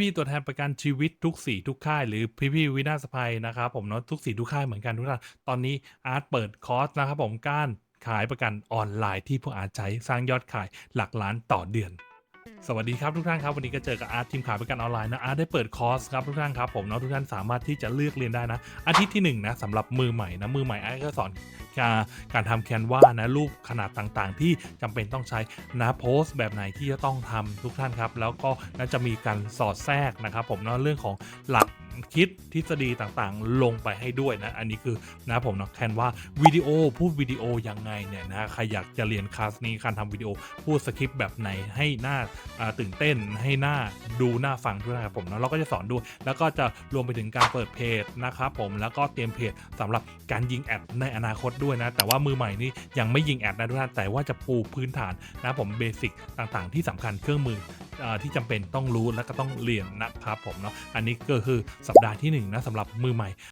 พี่ๆตัวแทนประกันชีวิตทุกสีทุกค่ายหรือพี่ๆวินาศภัยนะครับผมเนาะทุกสีทุกค่ายเหมือนกันทุกท่านตอนนี้อาร์ตเปิดคอร์สนะครับผมการขายประกันออนไลน์ที่พวกอาร์ตใช้สร้างยอดขายหลักล้านต่อเดือน สวัสดีครับทุกท่านครับวันนี้ก็เจอกับอาร์ตทีมขายประกันออนไลน์นะอาร์ตได้เปิดคอร์สครับทุกท่านครับผมเนาะทุกท่านสามารถที่จะเลือกเรียนได้นะ อาทิตย์ที่หนึ่งนะสำหรับมือใหม่นะมือใหม่อาร์ตก็สอนการการทำแคนวานะรูปขนาดต่างๆ ที่จำเป็นต้องใช้นะโพสต์แบบไหนที่จะต้องทำทุกท่านครับ แล้วก็น่าจะมีการสอดแทรกนะครับผมเนาะเรื่องของหลัก คิดทฤษฎีต่างๆ ลงไปให้ด้วยนะ อันนี้คือนะผมเนาะแคนว่าวิดีโอพูดวิดีโอยังไงเนี่ยนะใครอยากจะเรียนคลาสนี้การทำวิดีโอพูดสคริปต์แบบไหนให้หน้าตื่นเต้นให้หน้าดูหน้าฟังด้วยนะครับผมเนาะเราก็จะสอนด้วย แล้วก็จะรวมไปถึงการเปิดเพจนะครับผมแล้วก็เตรียมเพจสำหรับการยิงแอดในอนาคตด้วยนะ แต่ว่ามือใหม่นี่ยังไม่ยิงแอดนะทุกท่านแต่ว่าจะปูพื้นฐานนะผมเบสิกต่างๆ ที่สำคัญเครื่องมือ ที่จำเป็นต้องรู้และก็ต้องเรียนนะครับผมเนาะอันนี้ก็คือสัปดาห์ที่หนึ่งนะสำหรับมือใหม่